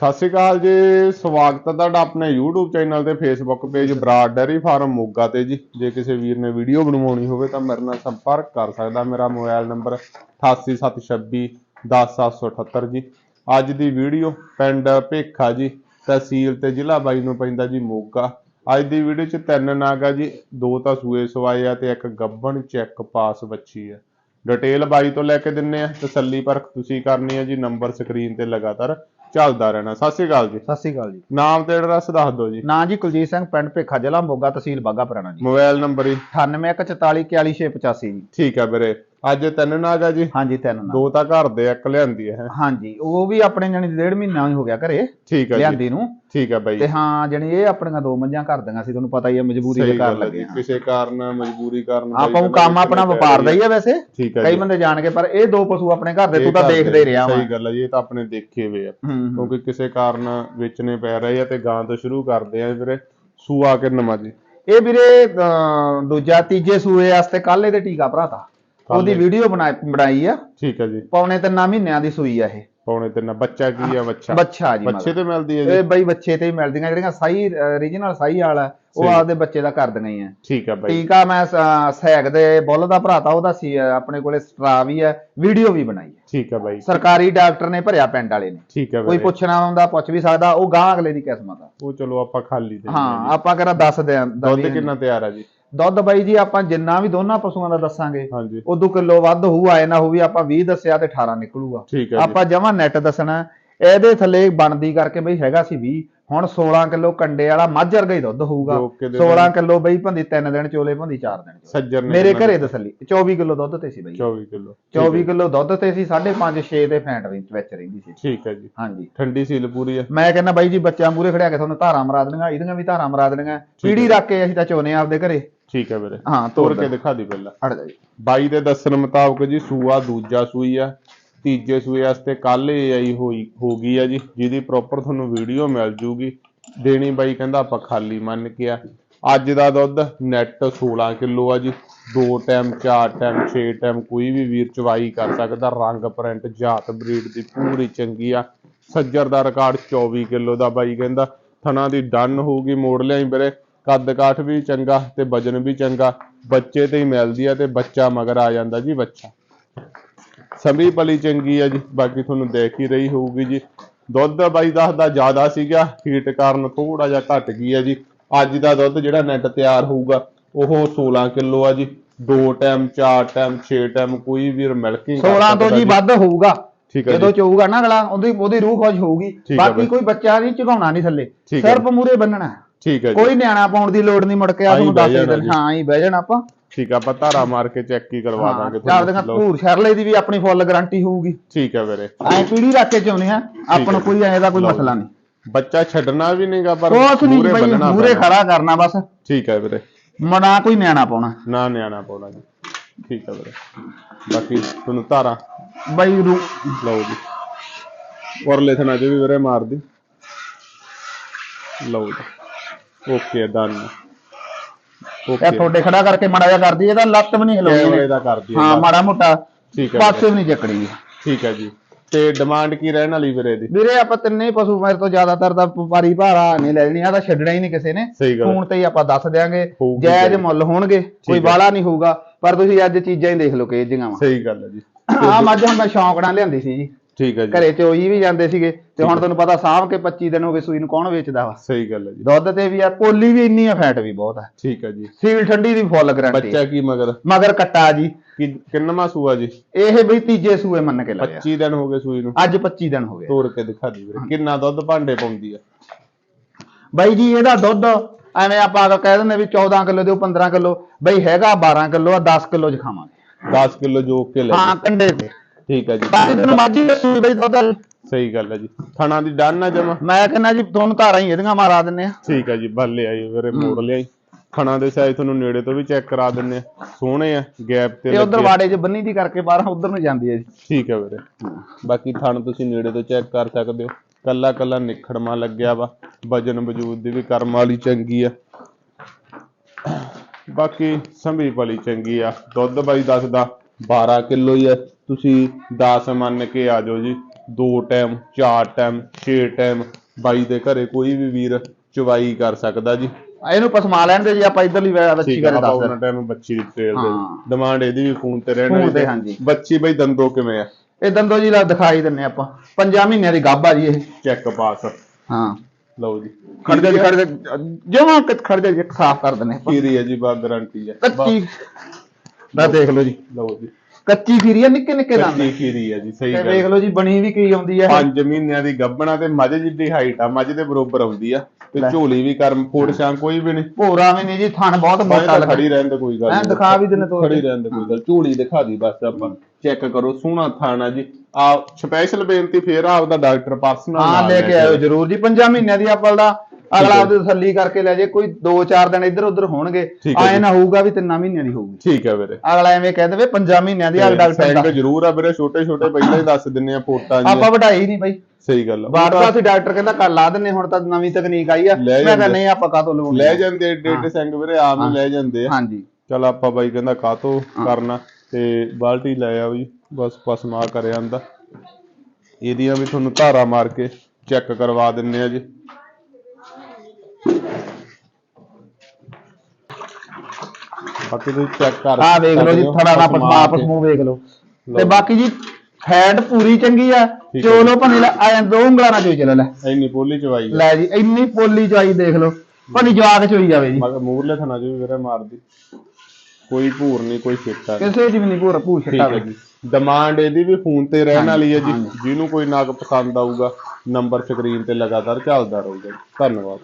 ਸਤਿ ਸ਼੍ਰੀ ਅਕਾਲ ਜੀ, ਸਵਾਗਤ ਹੈ ਤੁਹਾਡਾ ਆਪਣੇ YouTube ਚੈਨਲ ਤੇ Facebook page Brar dairy farm Moga ਤੇ ਜੀ। ਜੇ ਕਿਸੇ ਵੀਰ ਨੇ ਵੀਡੀਓ ਬਣਵਾਉਣੀ ਹੋਵੇ ਤਾਂ ਮੇਰੇ ਨਾਲ ਸੰਪਰਕ ਕਰ ਸਕਦਾ। ਮੇਰਾ ਮੋਬਾਈਲ ਨੰਬਰ 8876 10778 ਜੀ। ਅੱਜ ਦੀ ਵੀਡੀਓ ਪਿੰਡ ਭੇਖਾ ਜੀ, ਤਹਿਸੀਲ ਤੇ ਜ਼ਿਲ੍ਹਾ ਬਾਈ ਨੂੰ ਪੈਂਦਾ ਜੀ ਮੋਗਾ। ਅੱਜ ਦੀ ਵੀਡੀਓ 'ਚ ਤਿੰਨ ਨਾਗ ਆ ਜੀ, ਦੋ ਤਾਂ ਸੂਏ ਸਵਾਏ ਆ ਤੇ ਇੱਕ ਗੱਬਣ ਚੈੱਕ ਪਾਸ ਬੱਚੀ ਆ। ਡਿਟੇਲ ਬਾਈ ਤੋਂ ਲੈ ਕੇ ਦਿੰਨੇ ਆ ਤਸੱਲੀ ਪਰਖ ਤੁਸੀਂ ਕਰਨੀ ਆ ਜੀ ਨੰਬਰ ਸਕਰੀਨ ਤੇ ਲਗਾਤਾਰ ਚੱਲਦਾ ਰਹਿਣਾ। ਸਤਿ ਸ਼੍ਰੀ ਅਕਾਲ ਜੀ। ਸਤਿ ਸ਼੍ਰੀ ਅਕਾਲ ਜੀ। ਨਾਮ ਤੇ ਐਡਰੈਸ ਦੱਸ ਦਿਓ ਜੀ। ਨਾਂ ਜੀ ਕੁਲਜੀਤ ਸਿੰਘ ਪਿੰਡ ਭੇਖਾ ਜ਼ਿਲ੍ਹਾ ਮੋਗਾ ਤਹਿਸੀਲ ਬਾਗਾ ਪੁਰਾਣਾ ਜੀ। ਮੋਬਾਈਲ ਨੰਬਰ ਜੀ। 9814444685 ਜੀ। ਠੀਕ ਹੈ ਵੀਰੇ। ਅੱਜ ਤਿੰਨ ਨਾਗ ਆ ਜੀ। ਹਾਂਜੀ ਤਿੰਨ ਨਾਂ ਦੋ ਤਾਂ ਘਰ ਦੇ ਇੱਕ ਲਿਆਂਦੀ ਹੈ ਹਾਂਜੀ ਉਹ ਵੀ ਆਪਣੇ ਜਣੀ ਡੇਢ ਮਹੀਨਾ ਹੀ ਹੋ ਗਿਆ ਘਰੇ। ਠੀਕ ਹੈ ਜੀ। ਲਿਆਂਦੀ ਨੂੰ। ਠੀਕ ਹੈ ਬਾਈ। ਤੇ ਹਾਂ ਜਣੀ ਇਹ ਆਪਣੀਆਂ ਦੋ ਮੰਝਾਂ ਘਰ ਦੀਆਂ ਸੀ ਤੁਹਾਨੂੰ ਪਤਾ ਹੀ ਹੈ ਮਜਬੂਰੀ ਦੇ ਹੈ ਲੱਗੇ ਕਿਸੇ ਕਾਰਨ ਮਜਬੂਰੀ ਕਾਰਨ ਆਪਾਂ ਨੂੰ ਕੰਮ ਆਪਣਾ ਵਪਾਰ ਦਾ ਹੀ ਹੈ ਵੈਸੇ। ਕਈ ਬੰਦੇ ਜਾਣ ਕੇ ਪਰ ਇਹ ਦੋ ਪਸ਼ੂ ਆਪਣੇ ਘਰ ਦੇ ਤੂੰ ਤਾਂ ਦੇਖਦੇ ਰਿਹਾ ਵਾ। ਸਹੀ ਗੱਲ ਹੈ ਜੀ ਇਹ ਤਾਂ ਆਪਣੇ ਦੇਖੇ ਹੋਏ ਆ। ਕਿਉਂਕਿ ਕਿਸੇ ਕਾਰਨ ਵੇਚਣੇ ਪੈ ਰਹੇ ਆ ਤੇ ਗਾਂ ਤੋਂ ਸ਼ੁਰੂ ਕਰਦੇ ਆ ਵੀਰੇ। ਸੂਆ ਕਿੰਨਵਾਂ ਜੀ। ਇਹ ਵੀਰੇ ਦੂਜਾ ਤੀਜੇ ਸੂਏ ਵਾਸਤੇ ਕੱਲ ਇਹਦੇ ਟੀਕਾ ਭਰਾਤਾ। ਉਹਦੀ ਵੀਡੀਓ ਬਣਾਈ ਆ। ਠੀਕ ਹੈ ਜੀ। ਪੌਣੇ ਤਿੰਨਾਂ ਮਹੀਨਿਆਂ ਦੀ ਸੂਈ ਆ ਇਹ। ਪੌਣੇ ਤਿੰਨ। ਬੱਚਾ ਕੀ ਆ ਬੱਚਾ? ਬੱਚਾ ਜੀ ਬੱਚੇ। ਤੇ ਮਿਲਦੀ ਹੈ ਜੀ? ਇਹ ਬਈ ਬੱਚੇ ਤੇ ਹੀ ਮਿਲਦੀਆਂ ਜਿਹੜੀਆਂ ਸਾਈ ਰੀਜਨਲ ਸਾਈ ਵਾਲਾ ਉਹ। ਆਪਦੇ ਬੱਚੇ ਦਾ ਕਰ ਦਿੰਦੇ ਆ। ਠੀਕ ਹੈ ਬਾਈ। ਟੀਕਾ ਮੈਂ ਸੈਗ ਦੇ ਬੁੱਲ ਦਾ ਭਰਾਤਾ ਉਹਦਾ ਸੀ ਆਪਣੇ ਕੋਲੇ ਸਟਰਾ ਵੀ ਹੈ ਵੀਡੀਓ ਵੀ ਬਣਾਈ ਹੈ ਠੀਕ ਹੈ ਬਾਈ। ਸਰਕਾਰੀ ਡਾਕਟਰ ਨੇ ਭਰਿਆ ਪਿੰਡ ਵਾਲੇ ਨੇ। ਠੀਕ ਹੈ ਕੋਈ ਪੁੱਛਣਾ ਹੁੰਦਾ ਪੁੱਛ ਵੀ ਸਕਦਾ ਉਹ ਗਾਂ ਅਗਲੇ ਦੀ ਕਿਸਮਤ ਆ। ਉਹ ਚਲੋ ਆਪਾਂ ਖਾਲੀ ਤੇ ਹਾਂ ਆਪਾਂ ਕਿਹੜਾ ਦੱਸ ਦੇ ਦੁੱਧ ਕਿੰਨਾ ਤਿਆਰ ਆ ਜੀ? ਦੁੱਧ ਬਾਈ ਜੀ ਆਪਾਂ ਜਿੰਨਾ ਵੀ ਦੋਨਾਂ ਪਸ਼ੂਆਂ ਦਾ ਦੱਸਾਂਗੇ ਹਾਂਜੀ। ਉਦੋਂ ਕਿਲੋ ਵੱਧ ਹੋਊ ਆਏ ਨਾ ਹੋਊ ਵੀ ਆਪਾਂ 20 ਦੱਸਿਆ ਤੇ 18 ਨਿਕਲੂਗਾ। ਆਪਾਂ ਜਮਾ ਨੈਟ ਦੱਸਣਾ ਇਹਦੇ ਥੱਲੇ ਬਣਦੀ ਕਰਕੇ ਬਈ ਹੈਗਾ ਸੀ 20 ਹੁਣ 16 ਕਿਲੋ ਕੰਡੇ ਵਾਲਾ ਮੱਝ ਵਰਗਾ ਹੀ ਦੁੱਧ ਹੋਊਗਾ। ਜੋ ਕਿ ਦੇ 16 ਕਿਲੋ ਬਈ ਭੰਦੀ 3 ਦਿਨ ਚੋਲੇ ਭੰਦੀ 4 ਦਿਨ। ਸੱਜਰ ਮੇਰੇ ਘਰੇ ਤਸੱਲੀ 24 ਕਿਲੋ ਦੁੱਧ ਤੇ ਸੀ ਬਈ। 24 ਕਿਲੋ। 24 ਕਿਲੋ ਦੁੱਧ ਤੇ ਸੀ 5.5 6 ਤੇ ਫੈਂਟ ਵਿੱਚ ਵਿੱਚ ਰਹਿੰਦੀ ਸੀ। ਠੀਕ ਹੈ ਜੀ। ਹਾਂਜੀ। ਠੰਡੀ ਸੀਲ ਪੂਰੀ ਹੈ। ਮੈਂ ਕਹਿੰਦਾ ਬਾਈ ਜੀ ਬੱਚਿਆਂ ਮੂਰੇ ਖੜਿਆ ਕੇ ਤੁਹਾਨੂੰ ਧਾਰਾਂ ਮਰਾ ਦੇਣੀਆਂ ਇਹਦੀਆਂ ਵੀ ਧਾਰਾਂ ਮਰਾ ਦੇਣੀਆਂ। ਪੀੜੀ ਰੱਖ ਕੇ ਅਸੀਂ ਤਾਂ ਚੋਨੇ ਆਪਦੇ ਘਰੇ। ਠੀਕ ਹੈ ਵੀਰੇ। ਹਾਂ ਤੋੜ ਕੇ ਦਿਖਾ ਦੀ ਪਹਿਲਾਂ। ਅੜ ਜਾ ਜੀ ਬਾਈ ਦੇ ਦੱਸਣ ਮੁਤਾਬਕ ਜੀ ਸੂਆ ਦੂਜਾ ਸੂਈ ਆ ਤੀਜੇ ਸੂਏ ਵਾਸਤੇ ਕੱਲ ਇਹ ਆਈ ਹੋਈ ਹੋ ਗਈ ਆ ਜੀ ਜਿਹਦੀ ਪ੍ਰੋਪਰ ਤੁਹਾਨੂੰ ਵੀਡੀਓ ਮਿਲ ਜੂਗੀ। ਦੇਣੀ ਬਾਈ ਕਹਿੰਦਾ ਆਪਾਂ ਖਾਲੀ ਮੰਨ ਕੇ ਆ। ਅੱਜ ਦਾ ਦੁੱਧ ਨੈਟ 16 ਕਿਲੋ ਆ ਜੀ। ਦੋ ਟਾਈਮ ਚਾਰ ਟਾਈਮ 6 ਟਾਈਮ ਕੋਈ ਵੀ ਵੀਰ ਚਵਾਈ ਕਰ ਸਕਦਾ। ਰੰਗ ਪ੍ਰਿੰਟ ਜਾਤ ਬਰੀਡ ਦੀ ਪੂਰੀ ਚੰਗੀ ਆ। ਸੱਜਰ ਦਾ ਰਿਕਾਰਡ 24 ਕਿਲੋ ਦਾ ਬਾਈ ਕਹਿੰਦਾ। ਥਣਾ ਦੀ ਡਨ ਹੋਊਗੀ ਮੋੜ ਲਿਆਈ ਵੀਰੇ। ਕੱਦ ਕਾਠ ਵੀ ਚੰਗਾ ਤੇ ਵਜਨ ਵੀ ਚੰਗਾ ਬੱਚੇ ਤੇ ਹੀ ਮਿਲਦੀ ਆ ਤੇ ਬੱਚਾ ਮਗਰ ਆ ਜਾਂਦਾ ਜੀ ਬੱਚਾ। ਸਮੀ ਪਲੀ ਚੰਗੀ ਆ ਜੀ ਬਾਕੀ ਤੁਹਾਨੂੰ ਦੇਖ ਹੀ ਰਹੀ ਹੋਊਗੀ ਜੀ। ਦੁੱਧ ਬਾਈ ਦੱਸਦਾ ਜ਼ਿਆਦਾ ਸੀਗਾ ਹੀਟ ਕਾਰਨ ਥੋੜਾ ਜਿਹਾ ਘਟ ਗਈ ਆ ਜੀ। ਅੱਜ ਦਾ ਦੁੱਧ ਜਿਹੜਾ ਨੈਟ ਤਿਆਰ ਹੋਊਗਾ ਉਹ 16 ਕਿਲੋ ਆ ਜੀ। ਦੋ ਟਾਈਮ ਚਾਰ ਟਾਈਮ 6 ਟਾਈਮ ਕੋਈ ਵੀ ਮਿਲਕਿੰਗ 16 ਤੋਂ ਜੀ ਵੱਧ ਹੋਊਗਾ। ਠੀਕ ਹੈ ਜਦੋਂ ਚੋਊਗਾ ਨਾ ਅਗਲਾ ਉਹਦੀ ਉਹਦੀ ਰੂਹ ਖੁਸ਼ ਹੋਊਗੀ। ਬਾਕੀ। ਕੋਈ ਬੱਚਾ ਨਹੀਂ ਝੁਕਾਉਣਾ ਨਹੀਂ ਥੱਲੇ। ਸਿਰਫ ਮੂਰੇ ਬੰਨਣਾ। ਠੀਕ ਹੈ ਜੀ। ਕੋਈ ਨਿਆਣਾ ਪਾਉਣ ਦੀ ਲੋੜ ਨਹੀਂ ਮੁੜ ਕੇ ਆ ਤੁਹਾਨੂੰ ਦੱਸ ਦਿੰਦੇ। ਹਾਂ ਹੀ ਬਹਿ ਜਾਣਾ ਆਪਾਂ। ਠੀਕ ਆ ਆਪਾਂ ਧਾਰਾ ਮਾਰ ਕੇ ਚੈੱਕ ਹੀ ਕਰਵਾ ਦਾਂਗੇ ਚਾਰ ਦਿਨ। ਭੂਰ ਸ਼ਰਲੇ ਦੀ ਵੀ ਆਪਣੀ ਫੁੱਲ ਗਾਰੰਟੀ ਹੋਊਗੀ। ਠੀਕ ਹੈ ਵੀਰੇ। ਐ ਪੀੜੀ ਰੱਖ ਕੇ ਚਾਉਨੇ ਆ। ਆਪਾਂ ਨੂੰ। ਕੋਈ ਐ ਦਾ ਕੋਈ। ਮਸਲਾ ਨਹੀਂ। ਬੱਚਾ ਛੱਡਣਾ ਵੀ ਨਹੀਂਗਾ ਪਰ ਬਈ ਬੰਨਣਾ ਮੂਰੇ। ਖੜਾ ਕਰਨਾ ਬਸ। ਠੀਕ ਹੈ ਵੀਰੇ। ਮਨਾ ਕੋਈ ਨਿਆਣਾ ਪਾਉਣਾ। ਨਾ ਨਿਆਣਾ ਪਾਉਣਾ ਜੀ। ਠੀਕ ਹੈ ਵੀਰੇ। ਬਾਕੀ ਤੁਹਾਨੂੰ ਧਾਰਾ। ਬਈ ਰੂ ਲਓ ਜੀ। ਔਰ ਲਿਖਣਾ ਜੀ ਵੀ ਵੀਰੇ ਮਾਰ ਦੀ ਲਓ ਜੀ। ਓਕੇ ਡਨ ਇਹ ਓਕੇ ਤੁਹਾਡੇ ਖੜਾ ਕਰਕੇ ਮੜਾ ਜਾ ਕਰਦੀ ਇਹਦਾ ਲੱਤ ਵੀ ਨਹੀਂ ਹਿਲਾਉਣੀ ਇਹਨੇ। ਦਾ ਕਰ ਹਾਂ ਮਾੜਾ ਮੋਟਾ ਠੀਕ ਹੈ ਪਾਸੇ ਵੀ ਨਹੀਂ ਚੱਕਣੀ। ਠੀਕ ਹੈ ਜੀ। ਤੇ ਡਿਮਾਂਡ ਕੀ ਰਹਿਣ ਵਾਲੀ ਵੀਰੇ ਦੀ ਵੀਰੇ ਆਪਾਂ ਤਿੰਨੇ ਹੀ ਪਸ਼ੂ ਮੇਰੇ ਤੋਂ ਜ਼ਿਆਦਾਤਰ ਤਾਂ ਵਪਾਰੀ ਭਾਰਾ ਨਹੀਂ ਲੈ ਲੈਣੀ ਆ ਤਾਂ ਛੱਡਣਾ ਹੀ ਨਹੀਂ ਕਿਸੇ ਨੇ। ਸਹੀ ਗੱਲ ਫੋਨ ਤੇ ਹੀ ਆਪਾਂ ਦੱਸ ਦਿਆਂਗੇ ਹੋਊਗੀ ਜਾਇਜ਼। ਮੁੱਲ ਹੋਣਗੇ ਕੋਈ। ਬਾਲਾ ਨਹੀਂ ਹੋਊਗਾ ਪਰ ਤੁਸੀਂ ਅੱਜ ਚੀਜ਼ਾਂ ਹੀ ਦੇਖ ਲਓ ਕਿ ਜਿਹੀਆਂ ਵਾ। ਸਹੀ ਗੱਲ ਹੈ ਜੀ। ਆ ਮੱਝ ਹੁਣ ਮੈਂ ਸ਼ੌਂਕ ਨਾਲ ਲਿਆਂਦੀ ਸੀ ਜੀ। ਠੀਕ ਹੈ ਜੀ। ਘਰੇ ਚੋਈ ਵੀ ਜਾਂਦੇ ਸੀਗੇ ਤੇ ਹੁਣ ਤੁਹਾਨੂੰ ਪਤਾ ਸਾਂਭ ਕੇ 25 ਦਿਨ ਹੋ ਗਏ ਸੂਈ ਨੂੰ ਕੌਣ ਵੇਚਦਾ ਵਾ? ਸਹੀ ਗੱਲ ਹੈ ਜੀ। ਦੁੱਧ ਤੇ ਵੀ ਆ ਪੋਲੀ ਵੀ ਇੰਨੀ ਆ ਫੈਟ ਵੀ ਬਹੁਤ ਆ। ਠੀਕ ਹੈ ਜੀ। ਸੀਲ ਠੰਡੀ ਦੀ ਫੁੱਲ ਗਰੰਟੀ ਬੱਚਾ ਕੀ ਮਗਰ? ਮਗਰ ਕੱਟਾ ਜੀ। ਕਿੰਨਵਾਂ ਸੂਆ ਜੀ? ਇਹ ਬਈ ਤੀਜੇ ਸੂਏ ਮੰਨ ਕੇ ਲਿਆ 25 ਦਿਨ ਹੋ ਗਏ ਸੂਈ ਨੂੰ। ਅੱਜ 25 ਦਿਨ ਹੋ ਗਏ। ਤੋੜ ਕੇ ਦਿਖਾ ਦੀ ਵੀਰੇ ਕਿੰਨਾ ਦੁੱਧ ਭਾਂਡੇ ਪਾਉਂਦੀ ਆ। ਬਾਈ ਜੀ ਇਹਦਾ ਦੁੱਧ ਐਵੇਂ ਆਪਾਂ ਕਹਿ ਦਿੰਦੇ ਵੀ 14 ਕਿਲੋ ਦਿਓ 15 ਕਿਲੋ ਬਈ ਹੈਗਾ 12 ਕਿਲੋ ਆ 10 ਕਿਲੋ ਚ ਖਾਵਾਂਗੇ। 10 ਕਿਲੋ ਜੋਕ ਕੇ ਲੈ ਹਾਂ। ਕੰਡੇ ਤੇ। ਠੀਕ ਹੈ ਜੀ। ਬਾਕੀ ਤੈਨੂੰ ਮਰਜ਼ੀ ਦੱਸੂ ਬਈ ਦੁੱਧ ਸਹੀ ਗੱਲ ਹੈ ਜੀ। ਥਣਾ ਦੀ ਡਨ ਨਾ ਜਮਾ। ਮੈਂ ਕਹਿੰਦਾ ਜੀ ਤੁਹਾਨੂੰ ਧਾਰਾਂ ਹੀ ਇਹਦੀਆਂ ਮਾਰਾ ਦਿੰਨੇ ਆ। ਠੀਕ ਹੈ ਜੀ ਬੱਲੇ ਆਈ ਵੀਰੇ ਮੋੜ ਲਿਆਈ ਥਣਾ ਦੇ ਸਾਈਜ਼ ਤੁਹਾਨੂੰ ਨੇੜੇ ਤੋਂ ਵੀ ਚੈੱਕ ਕਰਾ ਦਿੰਨੇ ਆ। ਸੋਹਣੇ ਆ ਗੈਪ ਤੇ ਤੇ ਉਧਰ। ਵਾੜੇ 'ਚ ਬੰਨੀ ਦੀ ਕਰਕੇ ਬਾਹਰ ਉਧਰ ਨੂੰ ਜਾਂਦੀ ਹੈ ਜੀ। ਠੀਕ ਹੈ ਵੀਰੇ। ਬਾਕੀ ਥਣ ਤੁਸੀਂ ਨੇੜੇ ਤੋਂ ਚੈੱਕ ਕਰ ਸਕਦੇ ਹੋ। ਕੱਲਾ ਕੱਲਾ ਨਿਖੜਮਾ ਲੱਗਿਆ ਵਾ। ਵਜਨ ਵਜੂਦ ਦੀ ਵੀ ਕਰਮ ਵਾਲੀ ਚੰਗੀ ਆ। ਬਾਕੀ ਸੰਭੀ ਵਾਲੀ ਚੰਗੀ ਆ। ਦੁੱਧ ਬਾਈ ਦੱਸਦਾ 12 ਕਿਲੋ ਹੀ ਆ। ਤੁਸੀਂ 10 ਮੰਨ ਕੇ ਆ ਜਾਓ ਜੀ ਦੋ ਟਾਈਮ ਚਾਰ ਟਾਈਮ ਛੇ ਟਾਈਮ ਬਾਈ ਦੇ ਘਰੇ ਕੋਈ ਵੀ ਵੀਰ ਚਵਾਈ ਕਰ ਸਕਦਾ ਜੀ। ਇਹਨੂੰ ਪਸਮਾ ਲੈਣ ਦੇ ਜੀ ਆਪਾਂ ਇਧਰਲੀ ਬੱਚੀ ਕਰੇ ਦੱਸ ਉਹਨਾਂ ਟਾਈਮ ਬੱਚੀ ਦੀ ਡਿਟੇਲ ਦੇ। ਡਿਮਾਂਡ ਇਹਦੀ ਵੀ ਫੋਨ ਤੇ ਰਹਿਣ ਵਾਲੀ। ਹਾਂਜੀ। ਬੱਚੀ ਬਈ ਦੰਦੋ ਕਿਵੇਂ ਆ? ਇਹ ਦੰਦੋ ਜੀ ਲਾ ਦਿਖਾਈ ਦਿੰਨੇ ਆਪਾਂ। ਪੰਜਾਂ ਮਹੀਨਿਆਂ ਦੀ ਗੱਭ ਆ ਜੀ ਇਹ। ਚੈੱਕ ਪਾਸ ਹਾਂ। ਲਓ ਜੀ। ਖੜ ਜਾ ਜੀ ਖੜ ਜਾ। ਜਮਾ ਖੜ ਜਾ ਸਾਫ਼ ਕਰ ਦਿੰਨੇ ਆਪਾਂ। ਕੀਰੀ ਹੈ ਜੀ ਬਾ ਗਾਰੰਟੀ ਹੈ ਕੱਚੀ ਦਾ ਦੇਖ ਲਓ ਜੀ। ਲਓ ਜੀ। ਕੱਚੀ ਖੀਰੀ ਆ ਨਿੱਕੇ ਨਿੱਕੇ ਦੰਦ ਕੱਚੀ ਕੀਰੀ ਹੈ ਜੀ ਸਹੀ ਤੇ ਗੱਲ। ਦੇਖ ਲਓ ਜੀ ਬਣੀ ਵੀ ਕੀ ਆਉਂਦੀ ਆ ਇਹ। 5 ਮਹੀਨਿਆਂ ਦੀ ਗੱਭਣਾ ਤੇ ਮੱਝ ਜਿੱਡੀ ਹਾਈਟ ਆ ਮੱਝ ਦੇ ਬਰੋਬਰ ਆਉਂਦੀ ਆ। ਤੇ। ਝੋਲੀ ਵੀ ਕਰਮ ਫੋੜ ਛਾਂ ਕੋਈ ਵੀ ਨਹੀਂ। ਭੋਰਾ ਵੀ ਨਹੀਂ ਜੀ ਥਣ ਬਹੁਤ ਮੋਟਾ ਤਾਂ ਲੱਗਾ ਖੜੀ ਰਹਿਣ ਦੇ ਕੋਈ ਗੱਲ ਐਂ ਨੀ। ਦਿਖਾ ਵੀ ਦਿੰਨੇ ਤੋੜ ਖੜੀ। ਰਹਿਣ ਦੇ ਕੋਈ ਗੱਲ। ਝੋਲੀ ਦਿਖਾ ਦੀ ਬਸ ਆਪਾਂ। ਚੈੱਕ ਕਰੋ ਸੋਹਣਾ ਥਾਣਾ ਜੀ। ਆ ਸਪੈਸ਼ਲ ਬੇਨਤੀ ਫੇਰ ਆਪਦਾ ਡਾਕਟਰ ਪਰਸਨਲ ਹਾਂ ਲੈ ਕੇ ਆਇਓ ਜਰੂਰ ਜੀ। ਪੰਜਾਂ ਮਹੀਨਿਆਂ ਦੀ ਆਪਲ ਦਾ ਅਗਲਾ ਆਪਦੀ ਤਸੱਲੀ ਕਰਕੇ ਲੈ ਜੇ ਕੋਈ 2-4 ਦਿਨ ਇੱਧਰ ਉੱਧਰ ਹੋਣਗੇ ਆਏ। ਨਾ ਹੋਊਗਾ ਵੀ ਤਿੰਨਾਂ ਮਹੀਨਿਆਂ ਦੀ ਹੋਊਗੀ। ਠੀਕ ਹੈ ਵੀਰੇ। ਅਗਲਾ ਐਵੇਂ ਕਹਿ ਦੇਵੇ ਪੰਜਾਂ ਮਹੀਨਿਆਂ ਦੀ ਅਗਲਾ ਡਾਕਟਰ ਦਾ। ਜ਼ਰੂਰ ਆ ਵੀਰੇ ਛੋਟੇ ਛੋਟੇ ਪਹਿਲਾਂ ਹੀ ਦੱਸ ਦਿੰਨੇ ਆ ਫੋਟਾਂ ਆਪਾਂ ਜੀ ਵਢਾਈ ਨਹੀਂ ਬਾਈ। ਸਹੀ ਗੱਲ ਆ। ਬਾਰ-ਬਾਰ ਸੀ ਡਾਕਟਰ ਕਹਿੰਦਾ ਕੱਲ ਲਾ ਦਿੰਨੇ ਹੁਣ ਤਾਂ ਨਵੀਂ ਤਕਨੀਕ ਆਈ ਆ। ਮੈਂ ਜਾਂਦੇ। ਨਹੀਂ ਆਪਾਂ ਕਾਹਤੋਂ ਲਵਾਉਣੀ ਲੈ ਜਾਂਦੇ ਏਡੇ ਸਿੰਘ ਵੀਰੇ ਆਮ ਹੀ। ਲੈ ਜਾਂਦੇ ਆ। ਹਾਂਜੀ। ਚਲ ਆਪਾਂ ਬਾਈ ਕਹਿੰਦਾ ਕਾਤੋਂ ਕਰਨਾ? ਤੇ ਬਾਲਟੀ ਲੈ ਆਓ ਜੀ ਬਸ ਪਸਮਾ ਕਰ ਆਂਦਾ ਇਹਦੀਆਂ ਵੀ ਤੁਹਾਨੂੰ ਧਾਰਾ ਮਾਰ ਕੇ ਚੈੱਕ ਕਰਵਾ ਦਿੰਨੇ ਆ ਜੀ। ਬਾਕੀ ਤੁਸੀਂ ਚੈੱਕ ਕਰ ਆਹ ਵੇਖ ਲਓ ਜੀ ਥੋੜਾ ਨਾ ਪਸਮਾ ਕੇ। ਪਸਮੂ ਵੇਖ ਲਓ। ਤੇ ਬਾਕੀ ਜੀ ਫੈਟ ਪੂਰੀ ਚੰਗੀ ਆ ਚੋਲੋ ਭੰਨੀ ਲੈ ਆਇਆ ਦੋ ਉਂਗਲਾਂ ਨਾਲ ਚੋਈ ਚੱਲ ਲੈ। ਇੰਨੀ ਪੋਲੀ ਚਵਾਈ ਆ। ਲੈ ਜੀ ਇੰਨੀ ਪੋਲੀ ਚਵਾਈ ਦੇਖ ਲਓ। ਭੰਨੀ ਜਵਾਕ ਚੋਈ ਜਾਵੇ ਜੀ। ਮਗਰ ਮੂਰਲੇ ਥਣਾ ਜੀ ਵੀਰੇ ਮਾਰਦੀ ਕੋਈ ਭੂਰ ਨਹੀਂ ਕੋਈ ਛਿੱਟਾ ਕਿਸੇ ਦੀ ਵੀ ਨਹੀਂ ਪੂਛ ਠੀਕ ਹੈ ਜੀ। ਡਿਮਾਂਡ ਇਹਦੀ ਵੀ ਫੋਨ ਤੇ ਰਹਿਣ ਵਾਲੀ ਹੈ ਜੀ। ਜਿਹਨੂੰ ਕੋਈ ਨਗ ਪਸੰਦ ਆਊਗਾ ਨੰਬਰ ਸਕਰੀਨ ਤੇ ਲਗਾਤਾਰ ਚੱਲਦਾ ਰਹੂਗਾ। ਧੰਨਵਾਦ।